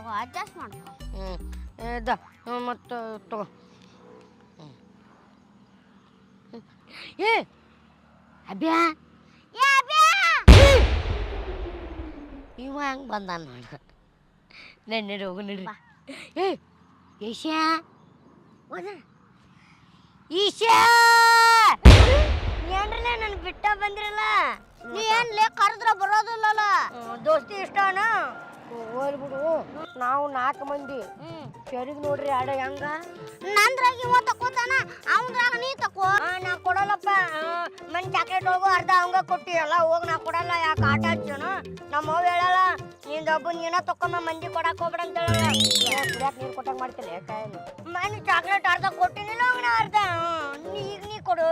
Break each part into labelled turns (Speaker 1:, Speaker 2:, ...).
Speaker 1: ತಗೋ ಅಡ್ಜಸ್ಟ್ ಮಾಡ್ಕೊ
Speaker 2: ಹ್ಞೂ ಮತ್ತು ತಗೋ. ಏ ಅಬ್ಯಾ
Speaker 1: ಏ ಅಬ್ಯಾ
Speaker 2: ಇವ ಹೆಂಗೆ ಬಂದ ನೋಡ. ನೆನ್ನೆ ಹೋಗು ನಡ್ರಿ ಏ ಈಶಾ ಹೋದ. ಈಶಾ ಏನ್ರಲ್ಲ ನನ್ ಬಿಟ್ಟ ಬಂದಿರಲ್ಲ.
Speaker 1: ನೀ ಏನ್ ಲೇ ಕರೆದ್ರ ಬರೋದಿಲ್ಲಲ್ಲ.
Speaker 2: ದೋಸ್ತಿ ಇಷ್ಟನ? ಹೋಗ್ಬಿಡು ನಾವು ನಾಲ್ಕು ಮಂದಿ. ಸರಿಗೆ ನೋಡ್ರಿ ಆಡ ಹೆಂಗ?
Speaker 1: ನಂದ್ರಾಗ ಇವ ತಕೋತಾನ ಅವನ್ದ್ರಾಗ ನೀ ತಕೋ.
Speaker 2: ಆ, ನಾ ಕೊಡಲ್ಲಪ್ಪ. ಮನ್ ಚಾಕ್ಲೇಟ್ ಹೋಗು ಅರ್ಧ ಅವಂಗ ಕೊಟ್ಟಿ. ಎಲ್ಲ ಹೋಗಿ ನಾ ಕೊಡಲ್ಲ ಯಾಕೆ ಆಟ ಹಚ್ಚೋನು ನಮ್ಮ ಅವ್ ಹೇಳಲ್ಲ ನೀನ್ ಒಬ್ಬ ನೀನ ತಕೊಂಬ ಮಂದಿ ಕೊಡಕ್ ಹೋಗ್ಬೇಡ ಅಂತ ಹೇಳಲ್ಲ. ಕುಡಿಯಾಕ ನೀರು ಕೊಟ್ಟಂಗ ಮಾಡ್ತಿಲ್ಲ ಮನ್ ಚಾಕ್ಲೇಟ್ ಅರ್ಧ ಕೊಟ್ಟಿನಿಲ್ಲ ಅವ್ನ ಅರ್ಧ. ಹ್ಮ್, ನೀ- ಈಗ ನೀ ಕೊಡು.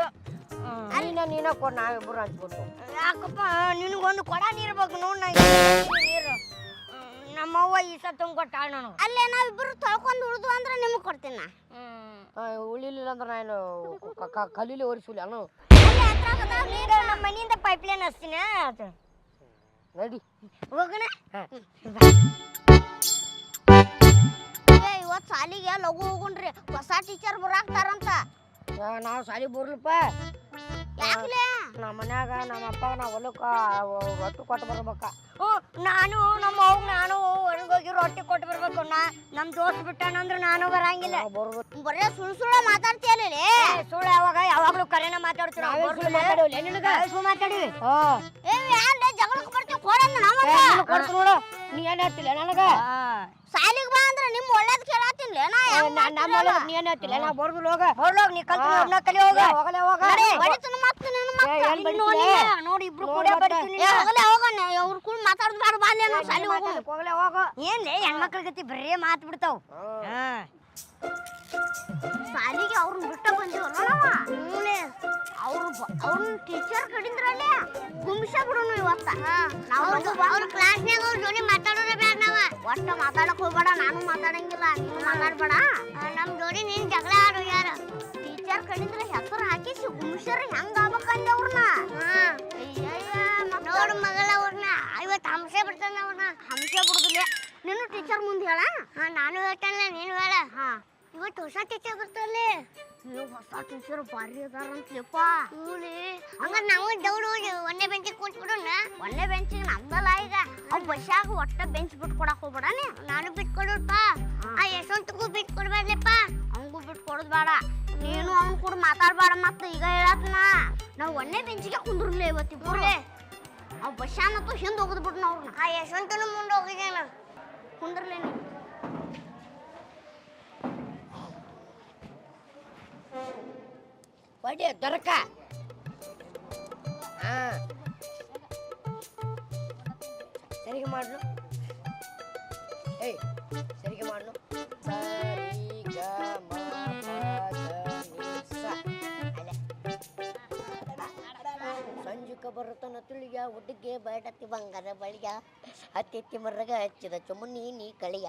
Speaker 2: ನೀನ ನೀನ ಕೊಡು ನಾವಿಬ್ರು ಹಂಚ್ಬಿಟ್ಟು. ಯಾಕಪ್ಪ ನಿನಗೊಂದು ಕೊಡ ನೀರ್ಬೇಕು ನೋಡ್ ನಾ ಈ ಸತ್ ಕೊಟ್ಟಾಳ ನನಗೆ
Speaker 1: ಅಲ್ಲೇ ನಾವಿಬ್ರು ತೊಳ್ಕೊಂಡು ಉಳಿದು ಅಂದ್ರೆ ನಿಮ್ಗೆ ಕೊಡ್ತೀನಿ? ನಾ
Speaker 2: ಉಳಿಲಿಲ್ಲ ಅಂದ್ರೆ ನಾನು ಕಲೀಲಿ ಒರಿಸಿಲ್ಲ ಅನು
Speaker 1: ಅಲ್ಲೇ ಹತ್ರ ಆಗದ
Speaker 2: ಈಗ ನಮ್ಮ ಮನೆಯಿಂದ ಪೈಪ್ ಲೈನ್ ಹಚ್ತೀನಿ ನಡಿ. ಹೋಗೋಣ.
Speaker 1: ಏ ಇವತ್ತು ಸಾಲಿಗೆ ಲಘು ಹೋಗುಣ್ರಿ. ಹೊಸ ಟೀಚರ್ ಬರಾಕ್ತಾರಂತ.
Speaker 2: ನಾವು ಸಾಲಿ ಬರ್ಲಪ್ಪ.
Speaker 1: ಯಾಕ್ಲೆ?
Speaker 2: ನಮ್ಮ ಮನ್ಯಾಗ ನಮ್ಮ ಅಪ್ಪ ನಾವು ಹೊಲಕ್ಕ ಒಟ್ಟು ಕೊಟ್ಟು ಬರ್ಬೇಕ. ನಾನು ನಮ್ಮ ಅವ್ಗ ನಾನು ಹೊರಗೋಗಿ ರೊಟ್ಟಿ ಕೊಟ್ಟು ಬರ್ಬೇಕು ನಾ ನಮ್ಮ ದೋಸ್ತ್ ಬಿಟ್ಟಾನಂದ್ರೆ ನಾನು ಬರಂಗಿಲ್ಲ. ಬರ್ಬೇಕು.
Speaker 1: ಬರೇ ಸುಳ್ ಸುಳ್ಳ ಮಾತಾಡ್ತೀಯಲ್ಲ
Speaker 2: ಸುಳ್ಳ ಯಾವಾಗ ಯಾವಾಗ್ಲೂ ಕರೆನ ಮಾತಾಡ್ತೀರ? ಸುಳ್ಳು ಮಾತಾಡಿ
Speaker 1: ಏ ಯಾರೇ ಜಗಳಕ್ಕೆ ಬರ್ತೀವಿ ಕೊಡಂದ ನಮ್ಮ
Speaker 2: ಕೊಡ್ತು ನೋಡು. ನೀ ಏನ್ ಹೇಳ್ತಿಲ್ಲ ನನಗ?
Speaker 1: ಸಾಲಿಗೆ ಬಾ ಅಂದ್ರೆ ನಿಮ್ ಒಳ್ಳೇದ್ ಕೇಳತ್ತಿಲ್ಲ ನಾ ಹೆಂಗ್
Speaker 2: ನಮ್ಮ? ನೀ ಏನ್ ಹೇಳ್ತಿಲ್ಲ? ನಾ ಬರ್ದು ಹೋಗ. ಬರ್ಲೋಗ ನೀ ಕಲ್ತು ಕಲಿ ಹೋಗ. ಹೋಗಲೇ ಹೋಗ.
Speaker 1: ನಡಿ, ಇಬ್ರು ಕೂಡ. ಹೋಗಲೇ ಹೋಗೋಣ ಅವ್ರ ಕೂಡ ಮಾತಾಡ್ದು ಬಾರ ನಾವು ಹೋಗೋಣ.
Speaker 2: ಹೋಗಲೇ ಹೋಗ. ಏನ್ಲೇ ಹೆಣ್ಮಕ್ಳ ಗತಿ ಬರೇ ಮಾತು ಬಿಡ್ತಾವ.
Speaker 1: ಸಾಲಿಗೆ ಅವ್ರನ್ನ ಬಿಟ್ಟ ಬಂದಿವಲ್ಲ ನಾವ ಅವ್ರು ಅವ್ರನ್ನ ಟೀಚರ್ ಕಡಿಂದ್ರಲ್ಲೇ ಗುಮ್ಸ ಬಿಡೋನು ಇವತ್ತ. ನಾವು ಅವ್ರ ಕ್ಲಾಸ್ನಾಗ ಅವ್ರ ಜೋಡಿ ಮಾತಾಡೋದೇ ಬೇಡ ನಾವ. ಒಟ್ಟ ಮಾತಾಡಕ್ ಹೋಗ್ಬೇಡ ನಾನು ಮಾತಾಡಂಗಿಲ್ಲ ನೀನು ಮಾತಾಡ್ಬೇಡ. ನಮ್ ಜೋಡಿ ನೀನ್ ಜಗಳ ಆಡು ಯಾರ ಟೀಚರ್ ಕಡಿಂದ್ರ ಹೆಸರು ಹಾಕಿಸಿ ಹುಷಾರು ಹೆಂಗ ಆಗ್ಬೇಕಂದ ಅವ್ರನ್ನ? ನೋಡು ಮಗಳ ಅವ್ರನ್ನ ಇವತ್ತು ಹಂಸೆ ಬಿಡ್ತಾನ ಅವ್ರನ್ನ. ಹಂಸೆ ಬಿಡುದಿಲ್ಲ. ನೀನು ಟೀಚರ್ ಮುಂದೆ ಹೇಳ. ಹಾ ನಾನು ಹೇಳ್ತಾನಲ್ಲ ನೀನು ಹೇಳ. ಹಾ. ಇವತ್ತು ಹೊಸ ಟೀಚರ್ ಬರ್ತಾನೆ. ನೀವು ಹೊಸ ಟೀಚರ್ ಭಾರಿ ಅದಾರಂತಪ್ಪ. ಹೂಲಿ. ಹಂಗ ನಾವು ದೌಡು ಒಂದೇ ಬೆಂಚಿಗೆ ಕೂತ್ಬಿಡೋಣ. ಒಂದೇ ಬೆಂಚಿಗೆ ನಮ್ದಲ್ಲ ಈಗ. ಅವ್ ಬಸ್ಸಾಗ ಒಟ್ಟ ಬೆಂಚ್ ಬಿಟ್ಕೊಡಕ್ ಹೋಗ್ಬೇಡನೆ. ನಾನು ಬಿಟ್ಕೊಡಪ್ಪ ಆ ಯಶವಂತಗೂ ಬಿಟ್ಟು ಹಂಗೂ ಅವಂಗೂ ಬಿಟ್ಟು ಕೊಡೋದು ಬೇಡ. ನೀನು ಅವ್ನು ಕೂಡ ಮಾತಾಡಬಾರ ಮತ್ತು ಈಗ ಹೇಳತ್ನ. ನಾವು ಒಂದೇ ಬೆಂಚಿಗೆ ಕುಂದ್ರಲೇ ಇವತ್ತಿಬ್ಬರು ಅವ್ ಬಸ್ಸಾನತ್ತು ಹಿಂದೆ ಹೋಗದ್ ಬಿಟ್ಟು ಅವ್ರನ್ನ ಆ ಯಶವಂತನು ಮುಂದೆ ಹೋಗಿದ್ದೇನ. ಕುಂದ್ರಲೇ ನೀ
Speaker 2: ಬಡಿ ದೊರಕ. ಹಾ. ಸರಿಗೆ ಮಾಡ್ಲು. ಏಯ್ ಸರಿಗೆ ಮಾಡ್ಲು. ಸರಿ. ಸಂಜುಕ ಬರುತ್ತನ ತುಳಿಯ ಹುಡುಗೆ ಬೇಡತಿ ಬಂಗಾರ ಬಳಿಯ. ಅತ್ತೆತ್ತಿ ಮರಗ ಹಚ್ಚಿದ ಚುಮ್ಮನಿ ನೀ ಕಳಿಯ.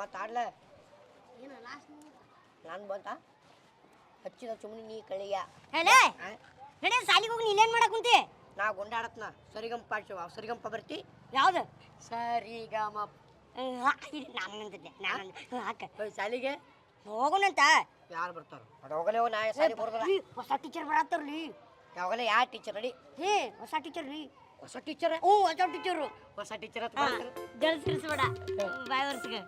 Speaker 2: ಮಾತಾಡ್ಲ ನಾನು ಬಂತ? ಹಚ್ಚಿದ ಚುಮ್ಮನಿ ನೀ ಕಳಿಯ.
Speaker 1: ಹೇಳೇ? ನಡೆ ಸಾಲಿಗೆ ಹೋಗಿ ನೀನೇನ್ ಮಾಡಕ್ ಕುಂತಿ?
Speaker 2: ನಾ ಗುಂಡಾಡತ್ನ. ಸರಿಗಮ್ ಪಾಡ್ಸವ ಸರಿಗಂಪ ಬರ್ತಿ.
Speaker 1: ಯಾವ್ದು?
Speaker 2: ಸರಿಗಮ.
Speaker 1: ನಾನು ನಾನು ಹಾಕ.
Speaker 2: ಸಾಲಿಗೆ ಶಾಲಿಗೆ?
Speaker 1: ಹೋಗೋಣಂತ
Speaker 2: ಯಾರು ಬರ್ತಾರ? ಅದ ಹೋಗಲೇ ನಾ ಸಾಲಿ ಬರ್ದಲ್ಲ.
Speaker 1: ಈ ಹೊಸ ಟೀಚರ್ ಬರತ್ತಾರ್ಲಿ
Speaker 2: ಯಾವಾಗಲೇ ಯಾ ಟೀಚರ್ ಅಡಿ
Speaker 1: ಹೇ ಹೊಸ ಟೀಚರ್ ರೀ
Speaker 2: ಹೊಸ ಟೀಚರ್
Speaker 1: ಓ ಹೊಸ ಟೀಚರು
Speaker 2: ಹೊಸ ಟೀಚರ್ ಅಂತ ಬರ್ತಾರೆ.
Speaker 1: ಜಲ್ಸಿರಿಸ್ಬೇಡ ಬಾಯ್ ವರ್ಷಗೆ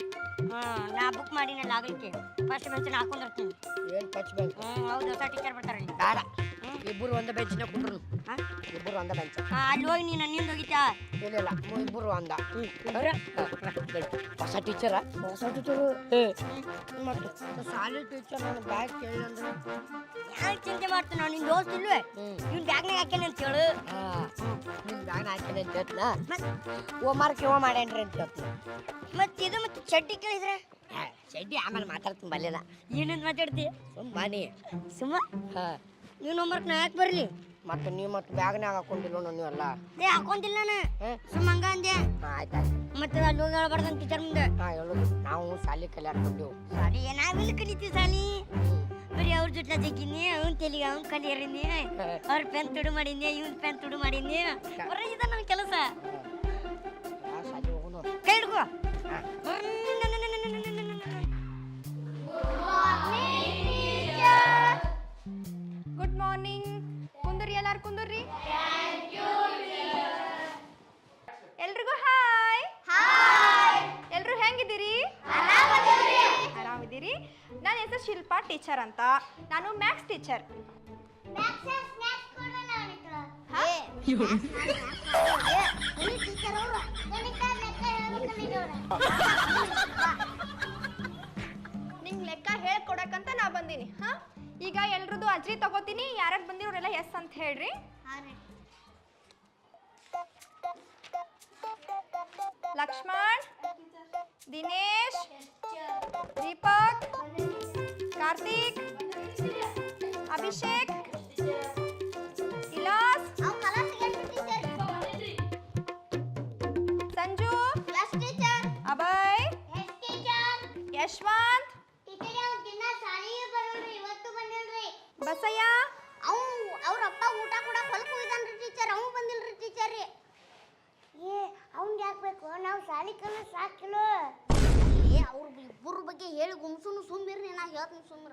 Speaker 1: ಹಾಂ. ನಾ ಬುಕ್ ಮಾಡಿನಲ್ಲ ಆಗಲಿಕ್ಕೆ. ಫಸ್ಟ್ ಬೆಂಚ್ ಹಾಕೊಂಡಿರ್ತೀನಿ
Speaker 2: ಏನು ಫಸ್ಟ್ ಬೆಂಚ್
Speaker 1: ಹ್ಞೂ ಹೌದು ಹೊಸ ಟೀಚರ್ ಬರ್ತಾರೆ
Speaker 2: ಬೇಡ. ಇಬ್ಬರು ಒಂದ ಬೆಂಚಿನ ಕುಂಡ್ರು ಇಬ್ಬರು ಒಂದ ಬೆಂಚ್.
Speaker 1: ಅಲ್ಲಿ ಹೋಗಿ ನೀನು ನಿಂದ ಹೋಗಿತ್ತಾ
Speaker 2: ಇಲ್ಲ ಇಲ್ಲ ಇಬ್ಬರು ಒಂದ. ಹೊಸ ಟೀಚರ ಹೊಸ ಟೀಚರ್ ಮತ್ತೆ ಶಾಲೆ ಟೀಚರ್ ನನ್ನ ಬ್ಯಾಗ್ ಕೇಳಿ ಅಂದ್ರೆ
Speaker 1: ಯಾಕೆ ಚಿಂತೆ ಮಾಡ್ತೀನಿ ನಾನು ನಿನ್ನ ದೋಸ್ತ ಇಲ್ವೇ? ಬ್ಯಾಗ್ ಬ್ಯಾಗ್ನಾಗ ಹಾಕ್ಯಾನೆ ಅಂತ ಹೇಳು
Speaker 2: ನಿನ್ನ ಬ್ಯಾಗ್ ಹಾಕಿನ ಅಂತ ಹೇಳ್ತನ? ಓ ಮಾರ್ಕ್ ಇವ ಮಾಡ್ಯಾನ್ರಿ ಅಂತ ಹೇಳ್ತೀನಿ.
Speaker 1: ಮತ್ತೆ ಇದು ಮತ್ತೆ ಚಡ್ಡಿ ಕೇಳಿದ್ರೆ?
Speaker 2: ಚಡ್ಡಿ ಆಮೇಲೆ ಮಾತಾಡ್ತೀನಿ ಬಲ್ಲೆಲ್ಲ
Speaker 1: ಏನಂತ ಮಾತಾಡ್ತಿ?
Speaker 2: ಸುಮ್ಮ ಬಾನಿ
Speaker 1: ಸುಮ್ಮ?
Speaker 2: ಹಾ.
Speaker 1: ನೀವು ನಂಬರ್ಕ್ ನಾ ಯಾಕೆ ಬರಲಿ?
Speaker 2: ಮತ್ತೆ ನೀವು ಮತ್ತೆ ಬ್ಯಾಗ್ನಾಗ ಹಾಕೊಂಡಿಲ್ಲ ನೀವೆಲ್ಲ
Speaker 1: ಏ ಹಾಕೊಂತಿಲ್ಲ ನಾನು. ಸುಮ್ಮ ಹಂಗ ಅಂದೆ.
Speaker 2: ಆಯ್ತು ಆಯ್ತು.
Speaker 1: ಮತ್ತೆ ಅಲ್ಲಿ ಹೋಗಿ ಹೇಳ್ಬಾರ್ದು ಟೀಚರ್ ಮುಂದೆ.
Speaker 2: ಹಾ ಹೇಳೋದು ನಾವು ಶಾಲೆ ಕಲಿಯಾಕೊಂಡೆವು
Speaker 1: ಸಾರಿ ನಾವೆಲ್ಲ ಕಲಿತೀವಿ ಸಾಲಿ ಬರೀ ಅವ್ರ ಜೊತೆ ತೆಗೀನಿ ಅವ್ನ ತೆಲಿಗೆ ಅವ್ನ ಕಲಿಯರಿನಿ ಅವ್ರ ಪೆನ್ ತುಡು ಮಾಡಿನಿ ಇವ್ನ ಪೆನ್ ತುಡು ಮಾಡಿನಿ. ಬರೀ ಇದ ನನ್ನ ಕೆಲಸ.
Speaker 2: ಕೈ
Speaker 3: ಗುಡ್ ಹೆಸರು ಶಿಲ್ಪಾ ಟೀಚರ್ ಅಂತ. ನಾನು ಮ್ಯಾಥ್ಸ್ ಟೀಚರ್ ನಿಂಗೆ ಲೆಕ್ಕ ಹೇಳ್ಕೊಡಕ್ಕಂತ ನಾ ಬಂದೀನಿ. ಹಾ? ಈಗ ಎಲ್ರದ್ದು ಅಜ್ರಿ ತಗೋತೀನಿ ಯಾರ್ಯಾರು ಬಂದಿರೋರೆಲ್ಲ ಎಸ್ ಅಂತ ಹೇಳ್ರಿ. ಲಕ್ಷ್ಮಣ್ ದಿನೇಶ್ ದೀಪಕ್. ಕಾರ್ತಿಕ್ ಅಭಿಷೇಕ್ ಇಲಾಸ್ ಸಂಜು ಅಭಯ್ ಯಶವಂತ್ ಬಸಯ್ಯ
Speaker 1: ಅವ್ರ ಅಪ್ಪ ಊಟ ಕೂಡ ಹೊಲಕ್ಕೆ ಹೋಗಿದ್ದಾನ್ರಿ ಟೀಚರ್ ಅವ್ನು ಬಂದಿಲ್ರಿ ಟೀಚರ್ ರೀ ಏ ಅವ್ನ್ ಯಾಕೆ ಬೇಕು? ನಾವು ಸಾಲಿ ಕಲ ಸಾಕಿಲ್ಲ ಅವ್ರ ಇಬ್ಬರ ಬಗ್ಗೆ ಹೇಳಿ ಗುಮ್ಸುನು ಸುಮ್ಮಿರ್ರಿ ನಾ ಹೇಳ್ತೀನಿ ಸುಮ್ಮಿರ